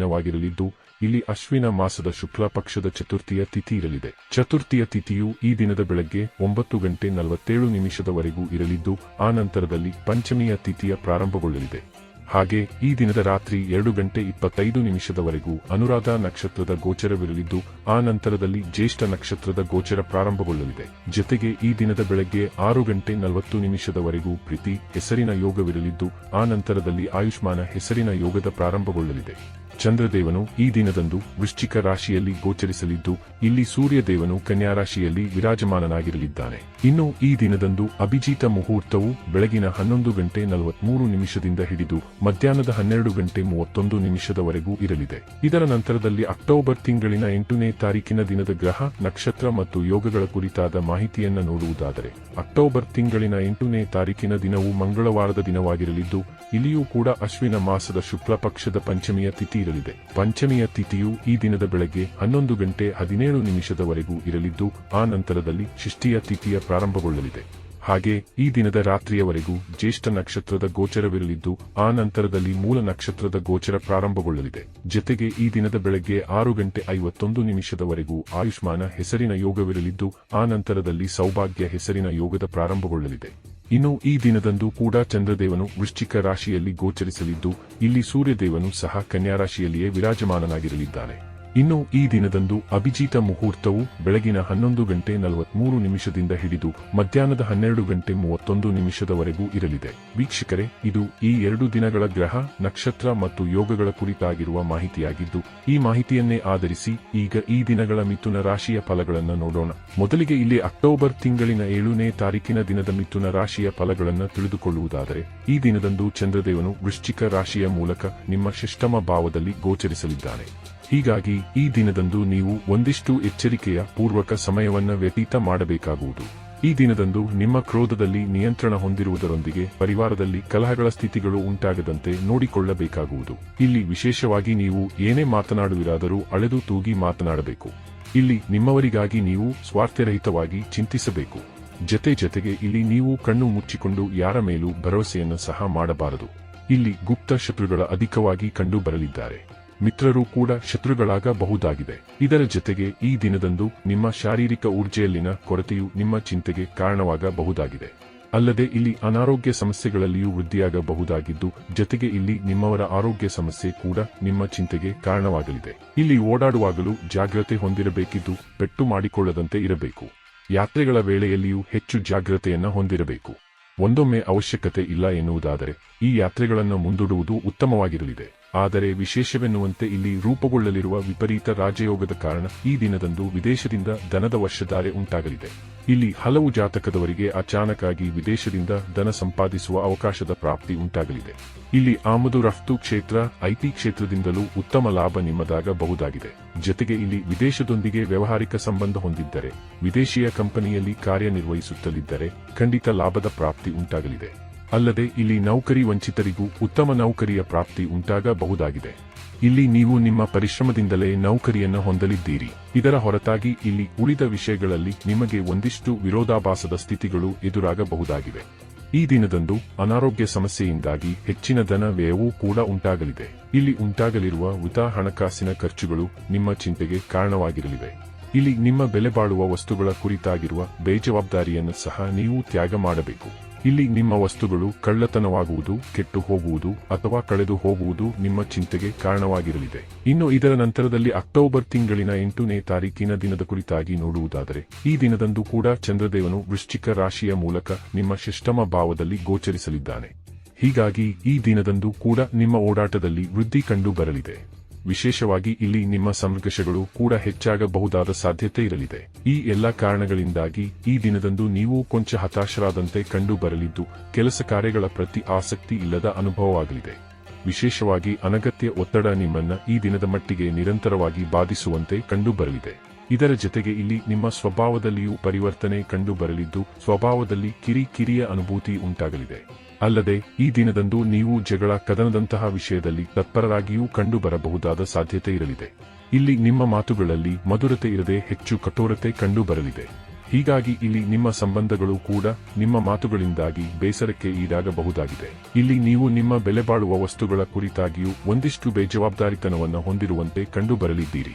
ದಿನವಾಗಿರಲಿದ್ದು, ಇಲ್ಲಿ ಅಶ್ವಿನ ಮಾಸದ ಶುಕ್ಲ ಪಕ್ಷದ ಚತುರ್ಥಿಯ ತಿಥಿ ಇರಲಿದೆ. ಚತುರ್ಥಿಯ ತಿಥಿಯು ಈ ದಿನದ ಬೆಳಗ್ಗೆ ಒಂಬತ್ತು ಗಂಟೆ ನಲವತ್ತೇಳು ನಿಮಿಷದವರೆಗೂ ಇರಲಿದ್ದು, ಆ ನಂತರದಲ್ಲಿ ಪಂಚಮಿಯ ತಿಥಿಯ ಪ್ರಾರಂಭಗೊಳ್ಳಲಿದೆ. ಹಾಗೆ ಈ ದಿನದ ರಾತ್ರಿ ಎರಡು ಗಂಟೆ ಇಪ್ಪತ್ತೈದು ನಿಮಿಷದವರೆಗೂ ಅನುರಾಧ ನಕ್ಷತ್ರದ ಗೋಚರವಿರಲಿದ್ದು, ಆ ನಂತರದಲ್ಲಿ ಜ್ಯೇಷ್ಠ ನಕ್ಷತ್ರದ ಗೋಚರ ಪ್ರಾರಂಭಗೊಳ್ಳಲಿದೆ. ಜೊತೆಗೆ ಈ ದಿನದ ಬೆಳಗ್ಗೆ ಆರು ಗಂಟೆ ನಲವತ್ತು ನಿಮಿಷದವರೆಗೂ ಪ್ರೀತಿ, ಹೆಸರಿನ ಯೋಗವಿರಲಿದ್ದು, ಆ ನಂತರದಲ್ಲಿ ಆಯುಷ್ಮಾನ, ಹೆಸರಿನ ಯೋಗದ ಪ್ರಾರಂಭಗೊಳ್ಳಲಿದೆ. ಚಂದ್ರದೇವನು ಈ ದಿನದಂದು ವೃಶ್ಚಿಕ ರಾಶಿಯಲ್ಲಿ ಗೋಚರಿಸಲಿದ್ದು, ಇಲ್ಲಿ ಸೂರ್ಯದೇವನು ಕನ್ಯಾರಾಶಿಯಲ್ಲಿ ವಿರಾಜಮಾನನಾಗಿರಲಿದ್ದಾನೆ. ಇನ್ನು ಈ ದಿನದಂದು ಅಭಿಜಿತ ಮುಹೂರ್ತವು ಬೆಳಗಿನ ಹನ್ನೊಂದು ಗಂಟೆ ನಲವತ್ಮೂರು ನಿಮಿಷದಿಂದ ಹಿಡಿದು ಮಧ್ಯಾಹ್ನದ ಹನ್ನೆರಡು ಗಂಟೆ ಮೂವತ್ತೊಂದು ನಿಮಿಷದವರೆಗೂ ಇರಲಿದೆ. ಇದರ ನಂತರದಲ್ಲಿ ಅಕ್ಟೋಬರ್ ತಿಂಗಳಿನ ಎಂಟನೇ ತಾರೀಕಿನ ದಿನದ ಗ್ರಹ, ನಕ್ಷತ್ರ ಮತ್ತು ಯೋಗಗಳ ಕುರಿತಾದ ಮಾಹಿತಿಯನ್ನು ನೋಡುವುದಾದರೆ, ಅಕ್ಟೋಬರ್ ತಿಂಗಳಿನ ಎಂಟನೇ ತಾರೀಕಿನ ದಿನವು ಮಂಗಳವಾರದ ದಿನವಾಗಿರಲಿದ್ದು, ಇಲ್ಲಿಯೂ ಕೂಡ ಅಶ್ವಿನ ಮಾಸದ ಶುಕ್ಲ ಪಕ್ಷದ ಪಂಚಮಿಯ ತಿಥಿ ಇರಲಿದೆ. ಪಂಚಮಿಯ ತಿಥಿಯು ಈ ದಿನದ ಬೆಳಗ್ಗೆ ಹನ್ನೊಂದು ಗಂಟೆ ಹದಿನೇಳು ನಿಮಿಷದವರೆಗೂ ಇರಲಿದ್ದು, ಆ ನಂತರದಲ್ಲಿ ಶಿಷ್ಟಿಯ ತಿಥಿಯ ಪ್ರಾರಂಭಗೊಳ್ಳಲಿದೆ. ಹಾಗೆ ಈ ದಿನದ ರಾತ್ರಿಯವರೆಗೂ ಜ್ಯೇಷ್ಠ ನಕ್ಷತ್ರದ ಗೋಚರವಿರಲಿದ್ದು, ಆ ನಂತರದಲ್ಲಿ ಮೂಲ ನಕ್ಷತ್ರದ ಗೋಚರ ಪ್ರಾರಂಭಗೊಳ್ಳಲಿದೆ. ಜೊತೆಗೆ ಈ ದಿನದ ಬೆಳಗ್ಗೆ ಆರು ಗಂಟೆ ಐವತ್ತೊಂದು ನಿಮಿಷದವರೆಗೂ ಆಯುಷ್ಮಾನ ಹೆಸರಿನ ಯೋಗವಿರಲಿದ್ದು, ಆ ನಂತರದಲ್ಲಿ ಸೌಭಾಗ್ಯ ಹೆಸರಿನ ಯೋಗದ ಪ್ರಾರಂಭಗೊಳ್ಳಲಿದೆ. ಇನ್ನು ಈ ದಿನದಂದು ಕೂಡ ಚಂದ್ರದೇವನು ವೃಶ್ಚಿಕ ರಾಶಿಯಲ್ಲಿ ಗೋಚರಿಸಲಿದ್ದು ಇಲ್ಲಿ ಸೂರ್ಯದೇವನು ಸಹ ಕನ್ಯಾರಾಶಿಯಲ್ಲಿಯೇ ವಿರಾಜಮಾನನಾಗಿರಲಿದ್ದಾನೆ. ಇನ್ನು ಈ ದಿನದಂದು ಅಭಿಜಿತ ಮುಹೂರ್ತವು ಬೆಳಗಿನ ಹನ್ನೊಂದು ಗಂಟೆ ನಲವತ್ಮೂರು ನಿಮಿಷದಿಂದ ಹಿಡಿದು ಮಧ್ಯಾಹ್ನದ ಹನ್ನೆರಡು ಗಂಟೆ ಮೂವತ್ತೊಂದು ನಿಮಿಷದವರೆಗೂ ಇರಲಿದೆ. ವೀಕ್ಷಕರೇ, ಇದು ಈ ಎರಡು ದಿನಗಳ ಗ್ರಹ, ನಕ್ಷತ್ರ ಮತ್ತು ಯೋಗಗಳ ಕುರಿತಾಗಿರುವ ಮಾಹಿತಿಯಾಗಿದ್ದು, ಈ ಮಾಹಿತಿಯನ್ನೇ ಆಧರಿಸಿ ಈಗ ಈ ದಿನಗಳ ಮಿಥುನ ರಾಶಿಯ ಫಲಗಳನ್ನು ನೋಡೋಣ. ಮೊದಲಿಗೆ ಇಲ್ಲಿ ಅಕ್ಟೋಬರ್ ತಿಂಗಳಿನ ಏಳನೇ ತಾರೀಕಿನ ದಿನದ ಮಿಥುನ ರಾಶಿಯ ಫಲಗಳನ್ನು ತಿಳಿದುಕೊಳ್ಳುವುದಾದರೆ, ಈ ದಿನದಂದು ಚಂದ್ರದೇವನು ವೃಶ್ಚಿಕ ರಾಶಿಯ ಮೂಲಕ ನಿಮ್ಮ ಶಿಷ್ಟಮ ಭಾವದಲ್ಲಿ ಗೋಚರಿಸಲಿದ್ದಾನೆ. ಹೀಗಾಗಿ ಈ ದಿನದಂದು ನೀವು ಒಂದಿಷ್ಟು ಎಚ್ಚರಿಕೆಯ ಪೂರ್ವಕ ಸಮಯವನ್ನು ವ್ಯತೀತ ಮಾಡಬೇಕಾಗುವುದು. ಈ ದಿನದಂದು ನಿಮ್ಮ ಕ್ರೋಧದಲ್ಲಿ ನಿಯಂತ್ರಣ ಹೊಂದಿರುವುದರೊಂದಿಗೆ ಪರಿವಾರದಲ್ಲಿ ಕಲಹಗಳ ಸ್ಥಿತಿಗಳು ಉಂಟಾಗದಂತೆ ನೋಡಿಕೊಳ್ಳಬೇಕಾಗುವುದು. ಇಲ್ಲಿ ವಿಶೇಷವಾಗಿ ನೀವು ಏನೇ ಮಾತನಾಡುವಿರಾದರೂ ಅಳೆದು ತೂಗಿ ಮಾತನಾಡಬೇಕು. ಇಲ್ಲಿ ನಿಮ್ಮವರಿಗಾಗಿ ನೀವು ಸ್ವಾರ್ಥರಹಿತವಾಗಿ ಚಿಂತಿಸಬೇಕು. ಜತೆ ಜತೆಗೆ ಇಲ್ಲಿ ನೀವು ಕಣ್ಣು ಮುಚ್ಚಿಕೊಂಡು ಯಾರ ಮೇಲೂ ಭರವಸೆಯನ್ನು ಸಹ ಮಾಡಬಾರದು. ಇಲ್ಲಿ ಗುಪ್ತ ಶತ್ರುಗಳ ಅಧಿಕವಾಗಿ ಕಂಡು ಬರಲಿದ್ದಾರೆ ಮಿತ್ರರು ಕೂಡ ಶತ್ರುಗಳಾಗಬಹುದಾಗಿದೆ. ಇದರ ಜೊತೆಗೆ ಈ ದಿನದಂದು ನಿಮ್ಮ ಶಾರೀರಿಕ ಊರ್ಜೆಯಲ್ಲಿನ ಕೊರತೆಯು ನಿಮ್ಮ ಚಿಂತೆಗೆ ಕಾರಣವಾಗಬಹುದಾಗಿದೆ. ಅಲ್ಲದೆ ಇಲ್ಲಿ ಅನಾರೋಗ್ಯ ಸಮಸ್ಯೆಗಳಲ್ಲಿಯೂ ವೃದ್ಧಿಯಾಗಬಹುದಾಗಿದ್ದು, ಜೊತೆಗೆ ಇಲ್ಲಿ ನಿಮ್ಮವರ ಆರೋಗ್ಯ ಸಮಸ್ಯೆ ಕೂಡ ನಿಮ್ಮ ಚಿಂತೆಗೆ ಕಾರಣವಾಗಲಿದೆ. ಇಲ್ಲಿ ಓಡಾಡುವಾಗಲೂ ಜಾಗ್ರತೆ ಹೊಂದಿರಬೇಕಿದ್ದು, ಪೆಟ್ಟು ಮಾಡಿಕೊಳ್ಳದಂತೆ ಇರಬೇಕು. ಯಾತ್ರೆಗಳ ವೇಳೆಯಲ್ಲಿಯೂ ಹೆಚ್ಚು ಜಾಗ್ರತೆಯನ್ನ ಹೊಂದಿರಬೇಕು. ಒಂದೊಮ್ಮೆ ಅವಶ್ಯಕತೆ ಇಲ್ಲ ಎನ್ನುವುದಾದರೆ, ಈ ಯಾತ್ರೆಗಳನ್ನು ಮುಂದೂಡುವುದು ಉತ್ತಮವಾಗಿರಲಿದೆ. ಆದರೆ ವಿಶೇಷವೆನ್ನುವಂತೆ ಇಲ್ಲಿ ರೂಪುಗೊಳ್ಳಲಿರುವ ವಿಪರೀತ ರಾಜಯೋಗದ ಕಾರಣ ಈ ದಿನದಂದು ವಿದೇಶದಿಂದ ಧನದ ವರ್ಷಧಾರೆ ಉಂಟಾಗಲಿದೆ. ಇಲ್ಲಿ ಹಲವು ಜಾತಕದವರಿಗೆ ಅಚಾನಕಾಗಿ ವಿದೇಶದಿಂದ ಧನ ಸಂಪಾದಿಸುವ ಅವಕಾಶದ ಪ್ರಾಪ್ತಿ ಉಂಟಾಗಲಿದೆ. ಇಲ್ಲಿ ಆಮದು ರಫ್ತು ಕ್ಷೇತ್ರ, ಐಟಿ ಕ್ಷೇತ್ರದಿಂದಲೂ ಉತ್ತಮ ಲಾಭ ನಿಮ್ಮದಾಗಬಹುದಾಗಿದೆ ಜತೆಗೆ ಇಲ್ಲಿ ವಿದೇಶದೊಂದಿಗೆ ವ್ಯವಹಾರಿಕ ಸಂಬಂಧ ಹೊಂದಿದ್ದರೆ, ವಿದೇಶಿಯ ಕಂಪನಿಯಲ್ಲಿ ಕಾರ್ಯನಿರ್ವಹಿಸುತ್ತಲಿದ್ದರೆ ಖಂಡಿತ ಲಾಭದ ಪ್ರಾಪ್ತಿ ಉಂಟಾಗಲಿದೆ. ಅಲ್ಲದೆ ಇಲ್ಲಿ ನೌಕರಿ ವಂಚಿತರಿಗೂ ಉತ್ತಮ ನೌಕರಿಯ ಪ್ರಾಪ್ತಿ ಉಂಟಾಗಬಹುದಾಗಿದೆ. ಇಲ್ಲಿ ನೀವು ನಿಮ್ಮ ಪರಿಶ್ರಮದಿಂದಲೇ ನೌಕರಿಯನ್ನು ಹೊಂದಲಿದ್ದೀರಿ. ಇದರ ಹೊರತಾಗಿ ಇಲ್ಲಿ ಉಳಿದ ವಿಷಯಗಳಲ್ಲಿ ನಿಮಗೆ ಒಂದಿಷ್ಟು ವಿರೋಧಾಭಾಸದ ಸ್ಥಿತಿಗಳು ಎದುರಾಗಬಹುದಾಗಿವೆ. ಈ ದಿನದಂದು ಅನಾರೋಗ್ಯ ಸಮಸ್ಯೆಯಿಂದಾಗಿ ಹೆಚ್ಚಿನ ಧನ ವ್ಯಯವೂ ಕೂಡ ಉಂಟಾಗಲಿದೆ. ಇಲ್ಲಿ ಉಂಟಾಗಲಿರುವ ಉತಾ ಹಣಕಾಸಿನ ಖರ್ಚುಗಳು ನಿಮ್ಮ ಚಿಂತೆಗೆ ಕಾರಣವಾಗಿರಲಿವೆ. ಇಲ್ಲಿ ನಿಮ್ಮ ಬೆಲೆ ಬಾಳುವ ವಸ್ತುಗಳ ಕುರಿತಾಗಿರುವ ಬೇಜವಾಬ್ದಾರಿಯನ್ನು ಸಹ ನೀವು ತ್ಯಾಗ ಮಾಡಬೇಕು. ಇಲ್ಲಿ ನಿಮ್ಮ ವಸ್ತುಗಳು ಕಳ್ಳತನವಾಗುವುದು ಕೆಟ್ಟು ಹೋಗುವುದು ಅಥವಾ ಕಳೆದು ಹೋಗುವುದು ನಿಮ್ಮ ಚಿಂತೆಗೆ ಕಾರಣವಾಗಿರಲಿದೆ. ಇನ್ನು ಇದರ ನಂತರದಲ್ಲಿ ಅಕ್ಟೋಬರ್ ತಿಂಗಳಿನ ಎಂಟನೇ ತಾರೀಕಿನ ದಿನದ ಕುರಿತಾಗಿ ನೋಡುವುದಾದರೆ, ಈ ದಿನದಂದು ಕೂಡ ಚಂದ್ರದೇವನು ವೃಶ್ಚಿಕ ರಾಶಿಯ ಮೂಲಕ ನಿಮ್ಮ ಶಿಷ್ಟಮ ಭಾವದಲ್ಲಿ ಗೋಚರಿಸಲಿದ್ದಾನೆ. ಹೀಗಾಗಿ ಈ ದಿನದಂದು ಕೂಡ ನಿಮ್ಮ ಓಡಾಟದಲ್ಲಿ ವೃದ್ಧಿ ಕಂಡು ಬರಲಿದೆ ವಿಶೇಷವಾಗಿ ಇಲ್ಲಿ ನಿಮ್ಮ ಸಂಘರ್ಷಗಳು ಕೂಡ ಹೆಚ್ಚಾಗಬಹುದಾದ ಸಾಧ್ಯತೆ ಇರಲಿದೆ. ಈ ಎಲ್ಲ ಕಾರಣಗಳಿಂದಾಗಿ ಈ ದಿನದಂದು ನೀವು ಕೊಂಚ ಹತಾಶರಾದಂತೆ ಕಂಡು ಬರಲಿದ್ದು ಕೆಲಸ ಕಾರ್ಯಗಳ ಪ್ರತಿ ಆಸಕ್ತಿ ಇಲ್ಲದ ಅನುಭವವಾಗಲಿದೆ ವಿಶೇಷವಾಗಿ ಅನಗತ್ಯ ಒತ್ತಡ ನಿಮ್ಮನ್ನ ಈ ದಿನದ ಮಟ್ಟಿಗೆ ನಿರಂತರವಾಗಿ ಬಾಧಿಸುವಂತೆ ಕಂಡುಬರಲಿದೆ. ಇದರ ಜೊತೆಗೆ ಇಲ್ಲಿ ನಿಮ್ಮ ಸ್ವಭಾವದಲ್ಲಿಯೂ ಪರಿವರ್ತನೆ ಕಂಡು ಬರಲಿದ್ದು ಸ್ವಭಾವದಲ್ಲಿ ಕಿರಿ ಕಿರಿಯ ಅನುಭೂತಿ ಉಂಟಾಗಲಿದೆ. ಅಲ್ಲದೆ, ಈ ದಿನದಂದು ನೀವು ಜಗಳ ಕದನದಂತಹ ವಿಷಯದಲ್ಲಿ ತತ್ಪರರಾಗಿಯೂ ಕಂಡುಬರಬಹುದಾದ ಸಾಧ್ಯತೆ ಇರಲಿದೆ. ಇಲ್ಲಿ ನಿಮ್ಮ ಮಾತುಗಳಲ್ಲಿ ಮಧುರತೆ ಇರದೆ ಹೆಚ್ಚು ಕಠೋರತೆ ಕಂಡುಬರಲಿದೆ. ಹೀಗಾಗಿ ಇಲ್ಲಿ ನಿಮ್ಮ ಸಂಬಂಧಗಳು ಕೂಡ ನಿಮ್ಮ ಮಾತುಗಳಿಂದಾಗಿ ಬೇಸರಕ್ಕೆ ಈಡಾಗಬಹುದಾಗಿದೆ. ಇಲ್ಲಿ ನೀವು ನಿಮ್ಮ ಬೆಲೆಬಾಳುವ ವಸ್ತುಗಳ ಕುರಿತಾಗಿಯೂ ಒಂದಿಷ್ಟು ಬೇಜವಾಬ್ದಾರಿತನವನ್ನು ಹೊಂದಿರುವಂತೆ ಕಂಡು ಬರಲಿದ್ದೀರಿ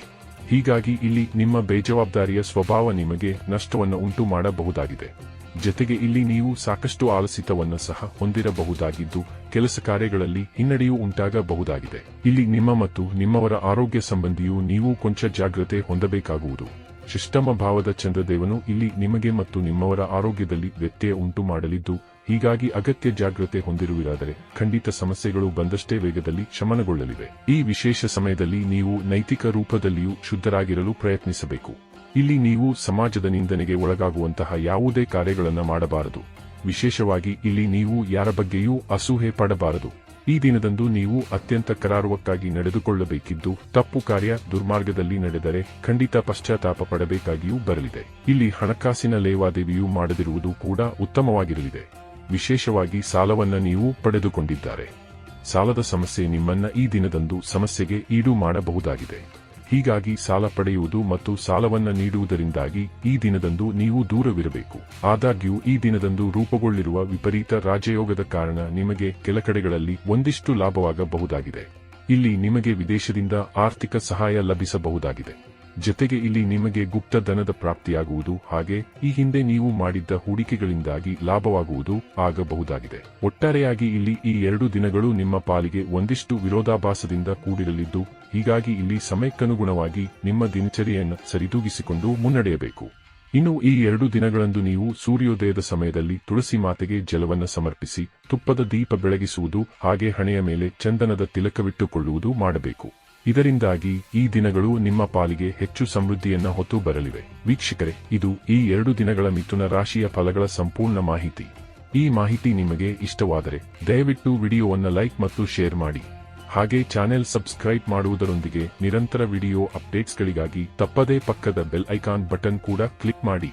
ಹೀಗಾಗಿ ಇಲ್ಲಿ ನಿಮ್ಮ ಬೇಜವಾಬ್ದಾರಿಯ ಸ್ವಭಾವ ನಿಮಗೆ ನಷ್ಟವನ್ನು ಉಂಟು ಮಾಡಬಹುದಾಗಿದೆ. ಜತೆಗೆ ಇಲ್ಲಿ ನೀವು ಸಾಕಷ್ಟು ಆಲಸಿತವನ್ನು ಸಹ ಹೊಂದಿರಬಹುದಾಗಿದ್ದು, ಕೆಲಸ ಕಾರ್ಯಗಳಲ್ಲಿ ಹಿನ್ನಡೆಯೂ ಉಂಟಾಗಬಹುದಾಗಿದೆ. ಇಲ್ಲಿ ನಿಮ್ಮ ಮತ್ತು ನಿಮ್ಮವರ ಆರೋಗ್ಯ ಸಂಬಂಧಿಯೂ ನೀವು ಕೊಂಚ ಜಾಗ್ರತೆ ಹೊಂದಬೇಕಾಗುವುದು. ಶಿಷ್ಟಮ ಭಾವದ ಚಂದ್ರದೇವನು ಇಲ್ಲಿ ನಿಮಗೆ ಮತ್ತು ನಿಮ್ಮವರ ಆರೋಗ್ಯದಲ್ಲಿ ವ್ಯತ್ಯಯ ಉಂಟು ಮಾಡಲಿದ್ದು ಹೀಗಾಗಿ ಅಗತ್ಯ ಜಾಗ್ರತೆ ಹೊಂದಿರುವಿರಾದರೆ ಖಂಡಿತ ಸಮಸ್ಯೆಗಳು ಬಂದಷ್ಟೇ ವೇಗದಲ್ಲಿ ಶಮನಗೊಳ್ಳಲಿವೆ. ಈ ವಿಶೇಷ ಸಮಯದಲ್ಲಿ ನೀವು ನೈತಿಕ ರೂಪದಲ್ಲಿಯೂ ಶುದ್ಧರಾಗಿರಲು ಪ್ರಯತ್ನಿಸಬೇಕು. ಇಲ್ಲಿ ನೀವು ಸಮಾಜದ ನಿಂದನೆಗೆ ಒಳಗಾಗುವಂತಹ ಯಾವುದೇ ಕಾರ್ಯಗಳನ್ನು ಮಾಡಬಾರದು. ವಿಶೇಷವಾಗಿ ಇಲ್ಲಿ ನೀವು ಯಾರ ಬಗ್ಗೆಯೂ ಅಸೂಹೆ ಪಡಬಾರದು. ಈ ದಿನದಂದು ನೀವು ಅತ್ಯಂತ ಕರಾರುವಕ್ಕಾಗಿ ನಡೆದುಕೊಳ್ಳಬೇಕಿದ್ದು ತಪ್ಪು ಕಾರ್ಯ ದುರ್ಮಾರ್ಗದಲ್ಲಿ ನಡೆದರೆ ಖಂಡಿತ ಪಶ್ಚಾತ್ತಾಪ ಪಡಬೇಕಾಗಿಯೂ ಬರಲಿದೆ. ಇಲ್ಲಿ ಹಣಕಾಸಿನ ಲೇವಾದೇವಿಯೂ ಮಾಡದಿರುವುದು ಕೂಡ ಉತ್ತಮವಾಗಿರಲಿದೆ. ವಿಶೇಷವಾಗಿ ಸಾಲವನ್ನ ನೀವು ಪಡೆದುಕೊಂಡಿದ್ದಾರೆ. ಸಾಲದ ಸಮಸ್ಯೆ ನಿಮ್ಮನ್ನ ಈ ದಿನದಂದು ಸಮಸ್ಯೆಗೆ ಈಡು ಮಾಡಬಹುದಾಗಿದೆ. ಹೀಗಾಗಿ ಸಾಲ ಪಡೆಯುವುದು ಮತ್ತು ಸಾಲವನ್ನ ನೀಡುವುದರಿಂದಾಗಿ ಈ ದಿನದಂದು ನೀವು ದೂರವಿರಬೇಕು. ಆದಾಗ್ಯೂ ಈ ದಿನದಂದು ರೂಪುಗೊಳ್ಳಿರುವ ವಿಪರೀತ ರಾಜಯೋಗದ ಕಾರಣ ನಿಮಗೆ ಕೆಲ ಕಡೆಗಳಲ್ಲಿ ಒಂದಿಷ್ಟು ಲಾಭವಾಗಬಹುದಾಗಿದೆ. ಇಲ್ಲಿ ನಿಮಗೆ ವಿದೇಶದಿಂದ ಆರ್ಥಿಕ ಸಹಾಯ ಲಭಿಸಬಹುದಾಗಿದೆ. ಜತೆಗೆ ಇಲ್ಲಿ ನಿಮಗೆ ಗುಪ್ತ ಧನದ ಪ್ರಾಪ್ತಿಯಾಗುವುದು, ಹಾಗೆ ಈ ಹಿಂದೆ ನೀವು ಮಾಡಿದ್ದ ಹೂಡಿಕೆಗಳಿಂದಾಗಿ ಲಾಭವಾಗುವುದು ಆಗಬಹುದಾಗಿದೆ. ಒಟ್ಟಾರೆಯಾಗಿ ಇಲ್ಲಿ ಈ ಎರಡು ದಿನಗಳು ನಿಮ್ಮ ಪಾಲಿಗೆ ಒಂದಿಷ್ಟು ವಿರೋಧಾಭಾಸದಿಂದ ಕೂಡಿರಲಿದ್ದು, ಹೀಗಾಗಿ ಇಲ್ಲಿ ಸಮಯಕ್ಕನುಗುಣವಾಗಿ ನಿಮ್ಮ ದಿನಚರಿಯನ್ನು ಸರಿದೂಗಿಸಿಕೊಂಡು ಮುನ್ನಡೆಯಬೇಕು. ಇನ್ನು ಈ ಎರಡು ದಿನಗಳಂದು ನೀವು ಸೂರ್ಯೋದಯದ ಸಮಯದಲ್ಲಿ ತುಳಸಿ ಮಾತೆಗೆ ಜಲವನ್ನು ಸಮರ್ಪಿಸಿ, ತುಪ್ಪದ ದೀಪ ಬೆಳಗಿಸುವುದು, ಹಾಗೆ ಹಣೆಯ ಮೇಲೆ ಚಂದನದ ತಿಲಕವಿಟ್ಟುಕೊಳ್ಳುವುದು ಮಾಡಬೇಕು. ಇದರಿಂದಾಗಿ ಈ ದಿನಗಳು ನಿಮ್ಮ ಪಾಲಿಗೆ ಹೆಚ್ಚು ಸಮೃದ್ಧಿಯನ್ನ ಹೊತ್ತು ಬರಲಿವೆ. ವೀಕ್ಷಕರೇ, ಇದು ಈ ಎರಡು ದಿನಗಳ ಮಿಥುನ ರಾಶಿಯ ಫಲಗಳ ಸಂಪೂರ್ಣ ಮಾಹಿತಿ. ಈ ಮಾಹಿತಿ ನಿಮಗೆ ಇಷ್ಟವಾದರೆ ದಯವಿಟ್ಟು ವಿಡಿಯೋವನ್ನು ಲೈಕ್ ಮತ್ತು ಶೇರ್ ಮಾಡಿ. ಹಾಗೆ ಚಾನೆಲ್ ಸಬ್ಸ್ಕ್ರೈಬ್ ಮಾಡುವುದರೊಂದಿಗೆ ನಿರಂತರ ವಿಡಿಯೋ ಅಪ್ಡೇಟ್ಸ್ಗಳಿಗಾಗಿ ತಪ್ಪದೇ ಪಕ್ಕದ ಬೆಲ್ ಐಕಾನ್ ಬಟನ್ ಕೂಡ ಕ್ಲಿಕ್ ಮಾಡಿ.